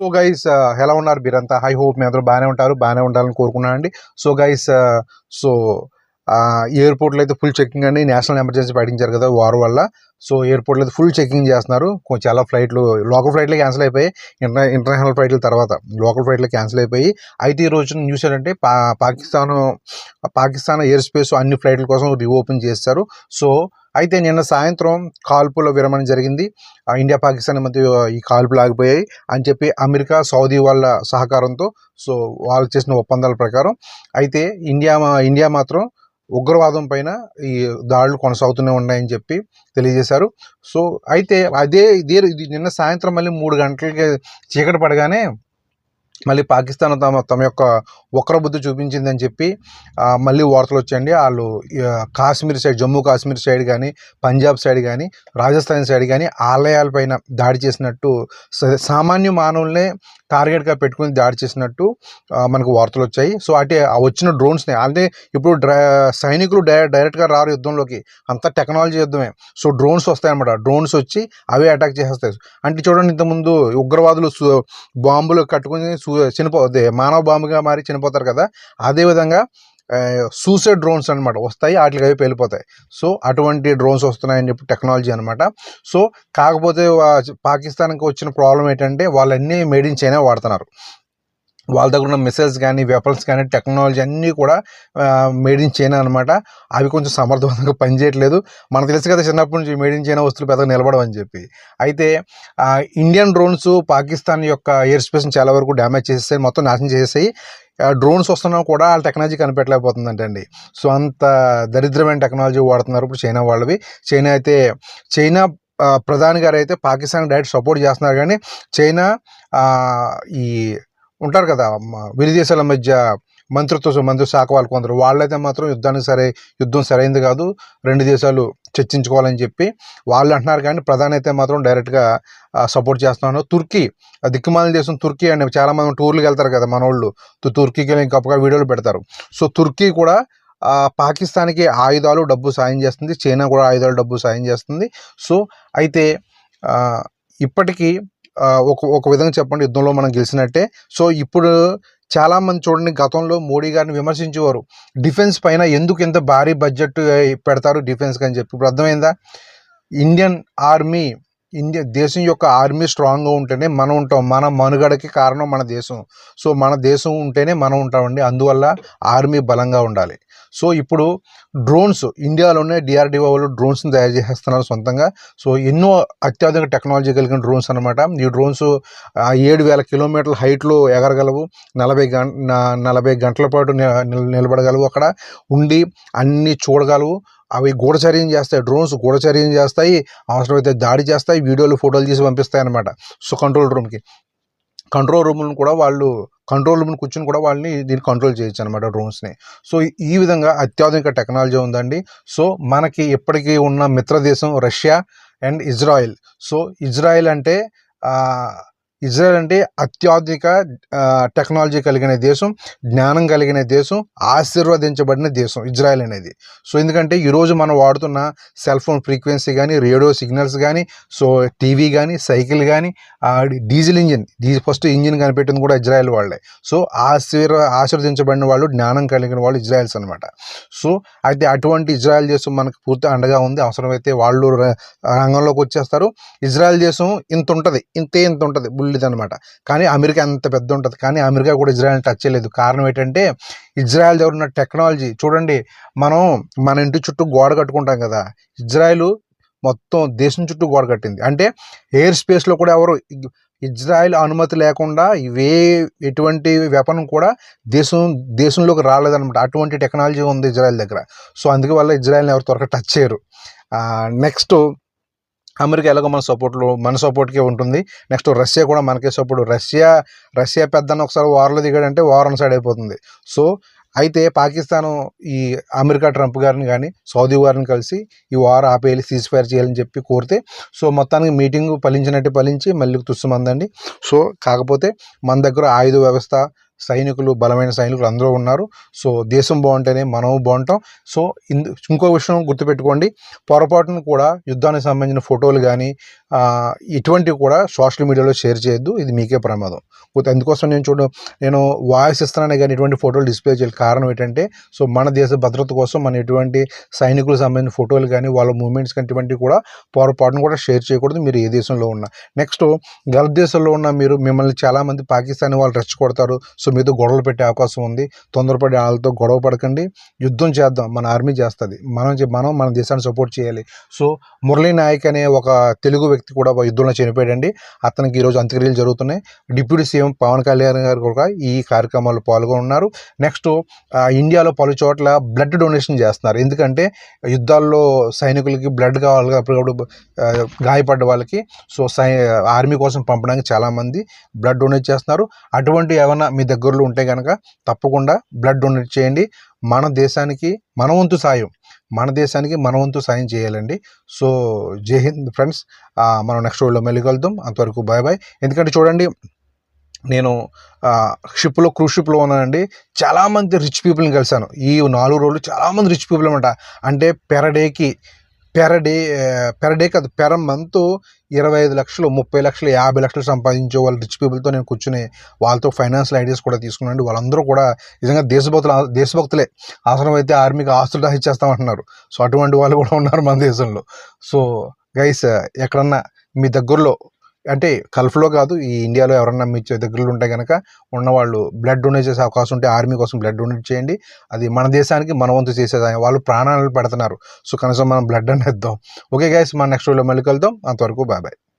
So guys uh, ఎలా ఉన్నారు? మీరంతా? హై హోప్ మీ అందరూ బాగానే ఉంటారు బాగానే ఉండాలని కోరుకున్నాను uh, అండి సో గైస్ సో ఎయిర్పోర్ట్లో అయితే ఫుల్ చెకింగ్ అండి. నేషనల్ ఎమర్జెన్సీ పాటించారు కదా వార్ వల్ల. సో ఎయిర్పోర్ట్లో అయితే ఫుల్ చెకింగ్ చేస్తున్నారు. కొంచెం చాలా ఫ్లైట్లు లోకల్ ఫ్లైట్లు క్యాన్సిల్ అయిపోయి ఇంటర్ ఇంటర్నేషనల్ ఫ్లైట్ల తర్వాత లోకల్ ఫ్లైట్లు క్యాన్సిల్ అయిపోయి. అయితే ఈ రోజు న్యూస్ ఏంటంటే పా పాకిస్తాన్ పాకిస్తాన్ ఎయిర్ స్పేస్ అన్ని ఫ్లైట్ల కోసం రీఓపెన్ చేస్తారు. సో అయితే నిన్న సాయంత్రం కాల్పుల విరమణ జరిగింది. ఆ ఇండియా పాకిస్తాన్ మధ్య ఈ కాల్పులు ఆగిపోయాయి అని చెప్పి అమెరికా సౌదీ వాళ్ళ సహకారంతో సో వాళ్ళు చేసిన ఒప్పందాల ప్రకారం అయితే ఇండియా మా- ఇండియా మాత్రం ఉగ్రవాదం పైన ఈ దాడులు కొనసాగుతూనే ఉన్నాయని చెప్పి తెలియజేశారు. సో అయితే అదే ఇదే ఇది నిన్న సాయంత్రం మళ్ళీ మూడు గంటలకి చీకటి పడగానే మళ్ళీ పాకిస్తాన్ తమ తమ యొక్క వక్ర బుద్ధి చూపించిందని చెప్పి మళ్ళీ వార్తలు వచ్చాయండి వాళ్ళు కాశ్మీర్ సైడ్ జమ్మూ కాశ్మీర్ సైడ్ కానీ పంజాబ్ సైడ్ కానీ రాజస్థాన్ సైడ్ కానీ ఆలయాలపైన దాడి చేసినట్టు సామాన్య మానవులనే టార్గెట్గా పెట్టుకుని దాడి చేసినట్టు మనకు వార్తలు వచ్చాయి. సో అటు వచ్చిన డ్రోన్స్ని అంటే ఇప్పుడు సైనికులు డై డైరెక్ట్గా రారు యుద్ధంలోకి. అంతా టెక్నాలజీ యుద్ధమే. సో డ్రోన్స్ వస్తాయన్నమాట. డ్రోన్స్ వచ్చి అవే అటాక్ చేసేస్తాయి. అంటే చూడండి ఇంతకుముందు ఉగ్రవాదులు బాంబులు కట్టుకుని చనిపో మానవ బాంబుగా మారి చనిపోతారు కదా. అదేవిధంగా సూసైడ్ డ్రోన్స్ అన్నమాట వస్తాయి వాటికి అవి వెళ్ళిపోతాయి. సో అటువంటి డ్రోన్స్ వస్తున్నాయని చెప్పి టెక్నాలజీ అనమాట సో కాకపోతే పాకిస్తాన్కి వచ్చిన ప్రాబ్లం ఏంటంటే వాళ్ళన్నీ మేడ్ ఇన్ చైనా వాడుతున్నారు. వాళ్ళ దగ్గర ఉన్న మిసైల్స్ కానీ వెపన్స్ కానీ టెక్నాలజీ అన్నీ కూడా మేడ్ ఇన్ చైనా అనమాట అవి కొంచెం సమర్థవంతంగా పనిచేయట్లేదు. మనకు తెలుసు కదా చిన్నప్పటి నుంచి మేడ్ ఇన్ చైనా వస్తువులు పెద్దగా నిలబడవని చెప్పి. అయితే ఇండియన్ డ్రోన్స్ పాకిస్తాన్ యొక్క ఎయిర్ స్పేస్ని చాలా వరకు డ్యామేజ్ చేసేసాయి. మొత్తం నాశనం చేసేసాయి. డ్రోన్స్ వస్తున్నా కూడా వాళ్ళ టెక్నాలజీ కనిపెట్టలేకపోతుందంటండి సో అంత దరిద్రమైన టెక్నాలజీ వాడుతున్నారు ఇప్పుడు చైనా వాళ్ళవి. చైనా అయితే చైనా ప్రధాని గారు అయితే పాకిస్తాన్ డైరెక్ట్ సపోర్ట్ చేస్తున్నారు. కానీ చైనా ఈ ఉంటారు కదా విరి దేశాల మధ్య మంత్రిత్వ మంత్రి శాఖ వాళ్ళు కొందరు. వాళ్ళైతే మాత్రం యుద్ధానికి సరే యుద్ధం సరైంది కాదు. రెండు దేశాలు చర్చించుకోవాలని చెప్పి వాళ్ళు అంటున్నారు కానీ ప్రధాని అయితే మాత్రం డైరెక్ట్గా సపోర్ట్ చేస్తున్నాను. తుర్కీ ఆ దిక్కుమాలిన దేశం తుర్కీ అండి. చాలా మంది టూర్లకు వెళ్తారు కదా మన వాళ్ళు తుర్కీకి వెళ్ళి గొప్పగా వీడియోలు పెడతారు. సో తుర్కీ కూడా పాకిస్తాన్కి ఆయుధాలు డబ్బు సాయం చేస్తుంది. చైనా కూడా ఆయుధాలు డబ్బు సాయం చేస్తుంది. సో అయితే ఇప్పటికీ ఒక ఒక విధంగా చెప్పండి యుద్ధంలో మనం గెలిచినట్టే. సో ఇప్పుడు చాలామంది చూడండి గతంలో మోడీ గారిని విమర్శించేవారు డిఫెన్స్ పైన ఎందుకు ఇంత భారీ బడ్జెట్ పెడతారు డిఫెన్స్కి అని చెప్పి. ఇప్పుడు అర్థమైందా? ఇండియన్ ఆర్మీ ఇండియా దేశం యొక్క ఆర్మీ స్ట్రాంగ్గా ఉంటేనే మనం ఉంటాం. మన మనుగడకి కారణం మన దేశం. సో మన దేశం ఉంటేనే మనం ఉంటామండి. అందువల్ల ఆర్మీ బలంగా ఉండాలి. సో ఇప్పుడు డ్రోన్స్ ఇండియాలోనే డిఆర్డిఓ వాళ్ళు డ్రోన్స్ని తయారు చేసేస్తున్నారు సొంతంగా. సో ఎన్నో అత్యాధునిక టెక్నాలజీ కలిగిన డ్రోన్స్ అనమాట ఈ డ్రోన్స్ ఏడు వేల కిలోమీటర్ల హైట్లో ఎగరగలవు. నలభై గంట నలభై గంటల పాటు నిలబడగలవు అక్కడ. ఉండి అన్నీ చూడగలవు. అవి గూఢచర్యం చేస్తాయి డ్రోన్స్ గూఢచర్యం చేస్తాయి అవసరమైతే దాడి చేస్తాయి వీడియోలు ఫోటోలు తీసి పంపిస్తాయి అనమాట సో కంట్రోల్ రూమ్కి కంట్రోల్ రూమ్ను కూడా వాళ్ళు కంట్రోల్ రూమ్ని కూర్చుని కూడా వాళ్ళని దీన్ని కంట్రోల్ చేయొచ్చు అనమాట డ్రోన్స్ని సో ఈ విధంగా అత్యాధునిక టెక్నాలజీ ఉందండి. సో మనకి ఇప్పటికీ ఉన్న మిత్ర దేశం Russia and Israel. So Israel అంటే ఇజ్రాయెల్ అంటే అత్యాధునిక టెక్నాలజీ కలిగిన దేశం జ్ఞానం కలిగిన దేశం ఆశీర్వదించబడిన దేశం ఇజ్రాయెల్ అనేది. సో ఎందుకంటే ఈరోజు మనం వాడుతున్న సెల్ ఫోన్ ఫ్రీక్వెన్సీ కానీ రేడియో సిగ్నల్స్ కానీ సో టీవీ కానీ సైకిల్ కానీ diesel engine diesel first engine కనిపెట్టింది కూడా ఇజ్రాయెల్ వాళ్ళే. సో ఆశీర్వ ఆశీర్వదించబడిన వాళ్ళు జ్ఞానం కలిగిన వాళ్ళు ఇజ్రాయెల్స్ అనమాట సో అయితే అటువంటి ఇజ్రాయెల్ దేశం మనకు పూర్తి అండగా ఉంది. అవసరమైతే వాళ్ళు ర- రంగంలోకి వచ్చేస్తారు. ఇజ్రాయెల్ దేశం ఇంత ఉంటుంది ఇంతే ఇంత ఉంటుంది. బుల్లిది అనమాట కానీ అమెరికా అంత పెద్ద ఉంటుంది కానీ అమెరికా కూడా ఇజ్రాయెల్ టచ్ చేయలేదు. కారణం ఏంటంటే ఇజ్రాయెల్ దగ్గర ఉన్న టెక్నాలజీ చూడండి మనం మన ఇంటి చుట్టూ గోడ కట్టుకుంటాం కదా. ఇజ్రాయెల్ మొత్తం దేశం చుట్టూ గోడ కట్టింది. అంటే ఎయిర్ స్పేస్లో కూడా ఎవరు ఇజ్రాయెల్ అనుమతి లేకుండా ఇవే ఎటువంటి వెపనం కూడా దేశం దేశంలోకి రాలేదన్నమాట. అటువంటి టెక్నాలజీ ఉంది ఇజ్రాయెల్ దగ్గర. సో అందుకే వల్ల ఇజ్రాయెల్ని ఎవరు త్వరగా టచ్ చేయరు. నెక్స్ట్ అమెరికా ఎలాగో మన సపోర్ట్లో మన సపోర్ట్కే ఉంటుంది. నెక్స్ట్ రష్యా కూడా మనకే సపోర్ట్ రష్యా రష్యా పెద్దన్న ఒకసారి వార్లో దిగాడంటే వార్ అన్ సైడ్ అయిపోతుంది. సో అయితే పాకిస్తాన్ ఈ అమెరికా ట్రంప్ గారిని కానీ సౌదీ గారిని కలిసి ఈ వార్ ఆపేయాలి సీజ్ ఫైర్ చేయాలని చెప్పి కోరితే సో మొత్తానికి మీటింగ్ ఫలించినట్టు ఫలించి మళ్ళీ తుస్సుమందండి సో కాకపోతే మన దగ్గర ఆయుధ వ్యవస్థ సైనికులు బలమైన సైనికులు అందరూ ఉన్నారు. సో దేశం బాగుంటేనే మనం బాగుంటాం. సో ఇందు ఇంకో విషయం గుర్తుపెట్టుకోండి. పొరపాటును కూడా యుద్ధానికి సంబంధించిన ఫోటోలు కానీ ఇటువంటివి కూడా సోషల్ మీడియాలో షేర్ చేయొద్దు. ఇది మీకే ప్రమాదం. పోతే అందుకోసం నేను చూడ నేను వాయిస్ ఇస్తున్నానే కానీ ఇటువంటి ఫోటోలు డిస్ప్లే చేయాలి కారణం ఏంటంటే సో మన దేశ భద్రత కోసం మన ఎటువంటి సైనికులకు సంబంధించిన ఫోటోలు కానీ వాళ్ళ మూమెంట్స్ కానీ ఇటువంటివి కూడా పొరపాటును కూడా షేర్ చేయకూడదు. మీరు ఏ దేశంలో ఉన్నా. నెక్స్ట్ గల్ఫ్ దేశంలో ఉన్న మీరు మిమ్మల్ని చాలామంది పాకిస్తాన్ వాళ్ళు రెచ్చగొడతారు. సో మీతో గొడవలు పెట్టే అవకాశం ఉంది. తొందరపడి వాళ్ళతో గొడవ పడకండి. యుద్ధం చేద్దాం. మన ఆర్మీ చేస్తుంది. మనం మనం మన దేశాన్ని సపోర్ట్ చేయాలి. సో మురళీ నాయక్ అనే ఒక తెలుగు వ్యక్తి కూడా యుద్ధంలో చనిపోయాడండి. అతనికి ఈరోజు అంత్యక్రియలు జరుగుతున్నాయి. డిప్యూటీ సీఎం పవన్ కళ్యాణ్ గారు కూడా ఈ కార్యక్రమాల్లో పాల్గొని ఉన్నారు నెక్స్ట్ ఇండియాలో పలు చోట్ల బ్లడ్ డొనేషన్ చేస్తున్నారు. ఎందుకంటే యుద్ధాల్లో సైనికులకి బ్లడ్ కావాలి అప్పటికప్పుడు గాయపడ్డ వాళ్ళకి. సో సై ఆర్మీ కోసం పంపడానికి చాలామంది బ్లడ్ డొనేట్ చేస్తున్నారు. అటువంటి ఏమైనా మీ దగ్గర దగ్గరలో ఉంటే కనుక తప్పకుండా బ్లడ్ డొనేట్ చేయండి. మన దేశానికి మన వంతు సాయం. మన దేశానికి మన వంతు సాయం చేయాలండి. సో జై హింద్ ఫ్రెండ్స్ మనం నెక్స్ట్ వీడియోలో మళ్ళీ కలుద్దాం. అంతవరకు బాయ్ బాయ్ ఎందుకంటే చూడండి నేను షిప్లో క్రూజ్ షిప్లో ఉన్నానండి. చాలామంది రిచ్ పీపుల్ని కలిశాను. ఈ నాలుగు రోజులు చాలామంది రిచ్ పీపుల్ అనమాట అంటే పెర డేకి పెర డే పెర డే కాదు పెర మంత్ ఇరవై ఐదు లక్షలు ముప్పై లక్షలు యాభై లక్షలు సంపాదించే వాళ్ళ రిచ్ పీపుల్తో నేను కూర్చుని వాళ్ళతో ఫైనాన్షియల్ ఐడియాస్ కూడా తీసుకున్నాను వాళ్ళందరూ కూడా నిజంగా దేశభక్తులు దేశభక్తులే. అవసరమైతే ఆర్మీకి ఆస్తులు ఇచ్చేస్తామంటున్నారు సో అటువంటి వాళ్ళు కూడా ఉన్నారు మన దేశంలో. సో గైస్ ఎక్కడన్నా మీ దగ్గరలో అంటే గల్ఫ్లో కాదు ఈ ఇండియాలో ఎవరన్నా మీ దగ్గరలో ఉంటే కనుక ఉన్నవాళ్ళు బ్లడ్ డొనేట్ చేసే అవకాశం ఉంటే ఆర్మీ కోసం బ్లడ్ డొనేట్ చేయండి. అది మన దేశానికి మన వంతు వాళ్ళు ప్రాణాలు పెడుతున్నారు. సో కనీసం మనం బ్లడ్ అని ఇద్దాం. ఓకే గైస్ మన నెక్స్ట్ వీడియో మళ్ళీ కలుద్దాం. అంతవరకు బాయ్ బాయ్.